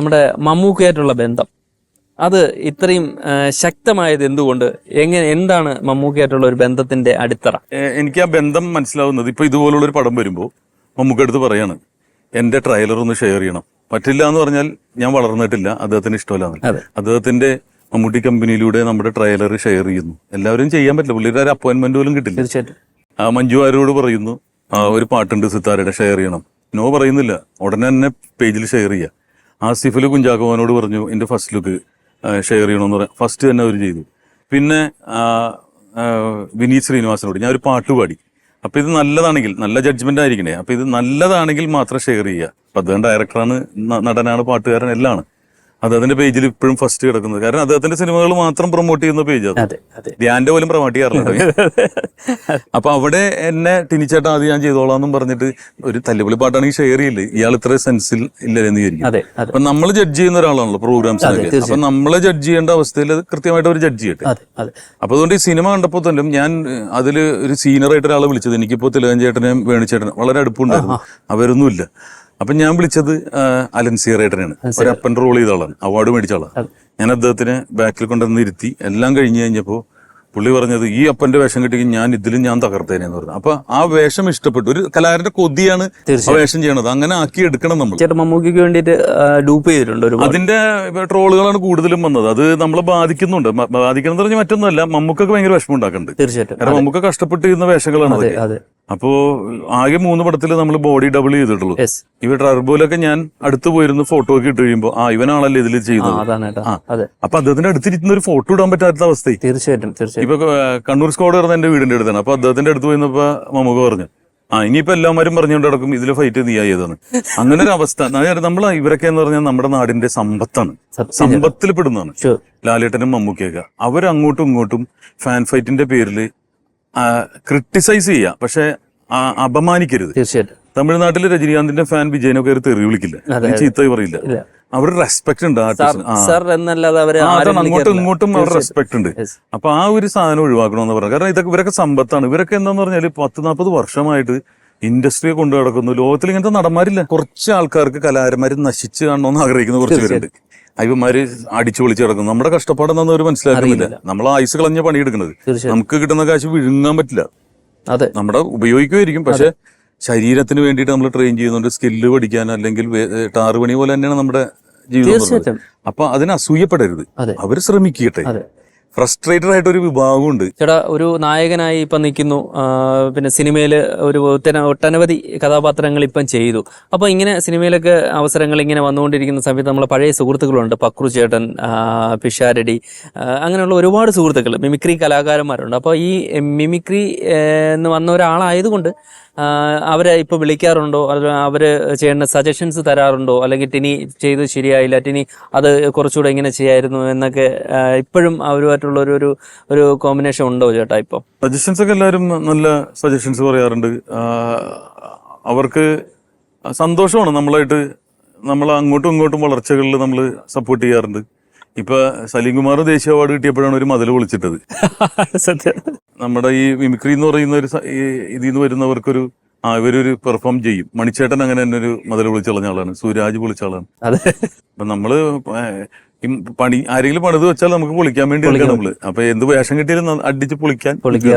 നമ്മുടെ മമ്മൂക്കയായിട്ടുള്ള ബന്ധം. അത് ഇത്രയും ശക്തമായത് എന്തുകൊണ്ട്? എങ്ങനെ എന്താണ് മമ്മൂക്കയായിട്ടുള്ള ഒരു ബന്ധത്തിന്റെ അടിത്തറ? എനിക്ക് ആ ബന്ധം മനസ്സിലാവുന്നത് ഇപ്പൊ ഇതുപോലുള്ള ഒരു പടം വരുമ്പോൾ മമ്മൂക്ക അടുത്ത് പറയാണ് എന്റെ ട്രailer ഒന്ന് ഷെയർ ചെയ്യണം. പറ്റില്ല എന്ന് പറഞ്ഞാൽ ഞാൻ വളർന്നിട്ടില്ല അദ്ദേഹത്തിന് ഇഷ്ടമല്ല. അദ്ദേഹത്തിന്റെ മമ്മൂട്ടി കമ്പനിയിലൂടെ നമ്മുടെ ട്രയലർ ഷെയർ ചെയ്യുന്നു. എല്ലാവരും ചെയ്യാൻ പറ്റില്ല പുള്ളിയുടെ ഒരു അപ്പോയിന്റ്മെന്റ് പോലും കിട്ടില്ല. തീർച്ചയായിട്ടും. ആ മഞ്ജു ആരോട് പറയുന്നു ആ ഒരു പാട്ടുണ്ട് സിത്താരയുടെ ഷെയർ ചെയ്യണം. നോ പറയുന്നില്ല ഉടനെ തന്നെ പേജിൽ ഷെയർ ചെയ്യുക ആസിഫിൽ കുഞ്ചാക്കോവനോട് പറഞ്ഞു എന്റെ ഫസ്റ്റ് ലുക്ക് ഷെയർ ചെയ്യണമെന്ന് പറയാം. ഫസ്റ്റ് തന്നെ അവർ ചെയ്തു. പിന്നെ വിനീത് ശ്രീനിവാസനോട് ഞാൻ ഒരു പാട്ട് പാടി. അപ്പോൾ ഇത് നല്ലതാണെങ്കിൽ നല്ല ജഡ്ജ്മെന്റ് ആയിരിക്കണേ. അപ്പോൾ ഇത് നല്ലതാണെങ്കിൽ മാത്രം ഷെയർ ചെയ്യുക. അപ്പം അദ്ദേഹം ഡയറക്ടറാണ് നടനാണ് പാട്ടുകാരൻ എല്ലാം അദ്ദേഹത്തിന്റെ പേജിൽ ഇപ്പോഴും ഫസ്റ്റ് കിടക്കുന്നത്. കാരണം അദ്ദേഹത്തിന്റെ സിനിമകൾ മാത്രം പ്രൊമോട്ട് ചെയ്യുന്ന പേജ് ധ്യാന്റെ പോലും പ്രൊമോട്ട് ചെയ്യാറില്ല. അപ്പൊ അവിടെ എന്നെ ടിനിച്ചേട്ട ആദ്യം ഞാൻ ചെയ്തോളാം എന്നും പറഞ്ഞിട്ട് ഒരു തല്ലുപൊളി പാട്ടാണെങ്കിൽ ഷെയർ ചെയ്യില്ലേ ഇയാൾ ഇത്ര സെൻസിൽ ഇല്ലെന്ന് വിചാരിക്കും. അതെ അപ്പൊ നമ്മൾ ജഡ്ജ് ചെയ്യുന്ന ഒരാളാണല്ലോ പ്രോഗ്രാംസിനൊക്കെ അപ്പൊ നമ്മളെ ജഡ്ജ് ചെയ്യേണ്ട അവസ്ഥയിൽ കൃത്യമായിട്ട് അവർ ജഡ്ജ് ചെയ്യട്ടെ. അപ്പൊ അതുകൊണ്ട് ഈ സിനിമ കണ്ടപ്പോൾ തന്നെ ഞാൻ അതിൽ ഒരു സീനിയർ സീനിയറായിട്ട് ഒരാളെ വിളിച്ചത്. എനിക്കിപ്പോ തിലകൻ ചേട്ടനെയും വേണിച്ചേട്ടനും വളരെ അടുപ്പമുണ്ടായിരുന്നു അവരൊന്നുമില്ല. അപ്പൊ ഞാൻ വിളിച്ചത് അലൻ സീറേട്ടനാണ് ഒരു അപ്പൻ റോൾ ചെയ്ത ആളാണ്. അവാർഡ് മേടിച്ച ആളാണ്. ഞാൻ അദ്ദേഹത്തിനെ ബാക്കിൽ കൊണ്ടുവന്ന് ഇരുത്തി എല്ലാം കഴിഞ്ഞ് കഴിഞ്ഞപ്പോ പുള്ളി പറഞ്ഞത് ഈ അപ്പന്റെ വേഷം കിട്ടിയെങ്കിൽ ഞാൻ ഇതിലും ഞാൻ തകർത്തേനെന്ന് പറഞ്ഞു. അപ്പൊ ആ വേഷം ഇഷ്ടപ്പെട്ടു. ഒരു കലാകാരന്റെ കൊതിയാണ് വേഷം ചെയ്യണത്. അങ്ങനെ ആക്കി എടുക്കണം നമ്മൾ മമ്മൂക്കിക്ക് വേണ്ടിയിട്ട് ഡൂപ്പ് ചെയ്തിട്ടുണ്ട് അതിന്റെ ട്രോളുകളാണ് കൂടുതലും വന്നത്. അത് നമ്മളെ ബാധിക്കുന്നുണ്ട്. ബാധിക്കണം എന്ന് പറഞ്ഞാൽ മറ്റൊന്നുമല്ല. മമ്മൂക്കൊക്കെ ഭയങ്കര വിഷമം ഉണ്ടാക്കുന്നുണ്ട്. തീർച്ചയായിട്ടും. മമ്മൂക്ക കഷ്ടപ്പെട്ട് ചെയ്യുന്ന വേഷങ്ങളാണ് അതെ. അപ്പോ ആകെ മൂന്ന് പടത്തിൽ നമ്മൾ ബോഡി ഡബിൾ ചെയ്തിട്ടുള്ളൂ. ഇവ ടർബോയിലൊക്കെ ഞാൻ അടുത്ത് പോയിരുന്നു ഫോട്ടോ ഒക്കെ ഇട്ട് കഴിയുമ്പോൾ ആ ഇവനാണല്ലോ ഇതിൽ ചെയ്യുന്നത് അപ്പൊ അദ്ദേഹത്തിന്റെ അടുത്തിരിക്കുന്ന ഒരു ഫോട്ടോ ഇടാൻ പറ്റാത്ത അവസ്ഥ തീർച്ചയായിട്ടും തീർച്ചയായിട്ടും. ഇപ്പൊ കണ്ണൂർ സ്ക്വാഡ് പറഞ്ഞ എന്റെ വീടിന്റെ അടുത്താണ്. അപ്പൊ അദ്ദേഹത്തിന്റെ അടുത്ത് പോയിരുന്നപ്പോ മമ്മൂക്ക പറഞ്ഞു ആ ഇനിയിപ്പോ എല്ലാവരും പറഞ്ഞുകൊണ്ട് നടക്കും ഇതിലെ ഫൈറ്റ് നീ ആയതാണ് അങ്ങനെ ഒരു അവസ്ഥ. നമ്മൾ ഇവരൊക്കെ എന്ന് പറഞ്ഞാൽ നമ്മുടെ നാടിന്റെ സമ്പത്താണ്. സമ്പത്തിൽ പെടുന്നതാണ്. ലാലേട്ടനും മമ്മൂക്കയൊക്കെ. അവരങ്ങോട്ടും ഇങ്ങോട്ടും ഫാൻ ഫൈറ്റിന്റെ പേരിൽ ക്രിട്ടിസൈസ് ചെയ്യുക പക്ഷെ അപമാനിക്കരുത്. തീർച്ചയായിട്ടും. തമിഴ്നാട്ടിൽ രജനീകാന്തിന്റെ ഫാൻ വിജയനൊക്കെ കയറി തെറി വിളിക്കില്ല. ചീത്ത പറയില്ല. അവരുടെ റെസ്പെക്ട് ഉണ്ട് അങ്ങോട്ടും. ഇങ്ങോട്ടും അവരുടെ റെസ്പെക്ട് ഉണ്ട്. അപ്പൊ ആ ഒരു സാധനം ഒഴിവാക്കണമെന്ന് പറഞ്ഞു കാരണം ഇതൊക്കെ ഇവരൊക്കെ സമ്പത്താണ്. ഇവരൊക്കെ എന്താന്ന് പറഞ്ഞാൽ പത്ത് നാൽപ്പത് വർഷമായിട്ട് ഇൻഡസ്ട്രിയെ കൊണ്ടു നടക്കുന്നു. ലോകത്തിൽ ഇങ്ങനത്തെ നടന്മാരില്ല. കുറച്ച് ആൾക്കാർക്ക് കലാകാരന്മാർ നശിച്ച് കാണണമെന്ന് ആഗ്രഹിക്കുന്ന കുറച്ച് പേരുണ്ട്. അയ്യന്മാര് അടിച്ചു പൊളിച്ച് കിടക്കുന്നു നമ്മുടെ കഷ്ടപ്പാടെന്നു അവർ മനസ്സിലാക്കുന്നില്ല. നമ്മൾ ആയുസ് കളഞ്ഞ പണിയെടുക്കുന്നത്. നമുക്ക് കിട്ടുന്ന കാശ് വിഴുങ്ങാൻ പറ്റില്ല. അതെ. നമ്മുടെ ഉപയോഗിക്കുമായിരിക്കും. പക്ഷെ ശരീരത്തിന് വേണ്ടിയിട്ട് നമ്മൾ ട്രെയിൻ ചെയ്യുന്നുണ്ട്. സ്കില്ല് പഠിക്കാൻ അല്ലെങ്കിൽ ടാറ് പണി പോലെ തന്നെയാണ് നമ്മുടെ ജീവിതം അപ്പൊ അതിന് അസൂയപ്പെടരുത്. അവർ ശ്രമിക്കട്ടെ. ഫ്രസ്ട്രേറ്റഡ് ആയിട്ട് ഒരു വിഭാഗമുണ്ട്. ചേട്ടാ ഒരു നായകനായി ഇപ്പം നിൽക്കുന്നു. പിന്നെ സിനിമയിൽ ഒരു ഒട്ടനവധി കഥാപാത്രങ്ങൾ ഇപ്പം ചെയ്തു. അപ്പോൾ ഇങ്ങനെ സിനിമയിലൊക്കെ അവസരങ്ങൾ ഇങ്ങനെ വന്നുകൊണ്ടിരിക്കുന്ന സമയത്ത് നമ്മളെ പഴയ സുഹൃത്തുക്കളുണ്ട്. പക്രു ചേട്ടൻ പിഷാരടി അങ്ങനെയുള്ള ഒരുപാട് സുഹൃത്തുക്കൾ മിമിക്രി കലാകാരന്മാരുണ്ട്. അപ്പോൾ ഈ മിമിക്രി എന്ന് വന്ന ഒരാളായതുകൊണ്ട് അവരെ ഇപ്പോൾ വിളിക്കാറുണ്ടോ? അവർ ചെയ്യേണ്ട സജഷൻസ് തരാറുണ്ടോ? അല്ലെങ്കിൽ ടിനി ചെയ്ത് ശരിയായില്ല ടിനി അത് കുറച്ചുകൂടെ ഇങ്ങനെ ചെയ്യായിരുന്നു എന്നൊക്കെ ഇപ്പോഴും അവരുമായിട്ടുള്ള ഒരു ഒരു ഒരു കോമ്പിനേഷൻ ഉണ്ടോ ചേട്ടാ ഇപ്പൊ? സജഷൻസ് ഒക്കെ എല്ലാവരും നല്ല സജഷൻസ് പറയാറുണ്ട്. അവർക്ക് സന്തോഷമാണ് നമ്മളായിട്ട് നമ്മൾ അങ്ങോട്ടും ഇങ്ങോട്ടും വളർച്ചകളിൽ നമ്മൾ സപ്പോർട്ട് ചെയ്യാറുണ്ട്. ഇപ്പൊ സലീം കുമാർ ദേശീയ അവാർഡ് കിട്ടിയപ്പോഴാണ് ഒരു മതിൽ വിളിച്ചിട്ടത് സത്യം. നമ്മുടെ ഈ മിമിക്രി എന്ന് പറയുന്ന ഒരു ഇതിൽ നിന്ന് വരുന്നവർക്കൊരു ആ ഇവരൊരു പെർഫോം ചെയ്യും. മണിച്ചേട്ടൻ അങ്ങനെ തന്നെ ഒരു മുതൽ വിളിച്ചുള്ള ആളാണ്. സൂരാജ് വിളിച്ച ആളാണ്. അതെ. അപ്പൊ നമ്മൾ പണി ആരെങ്കിലും പണിത് വെച്ചാൽ നമുക്ക് പൊളിക്കാൻ വേണ്ടി നമ്മൾ. അപ്പൊ എന്ത് വേഷം കിട്ടിയാലും അടിച്ച് പൊളിക്കാൻ പൊളിക്കുക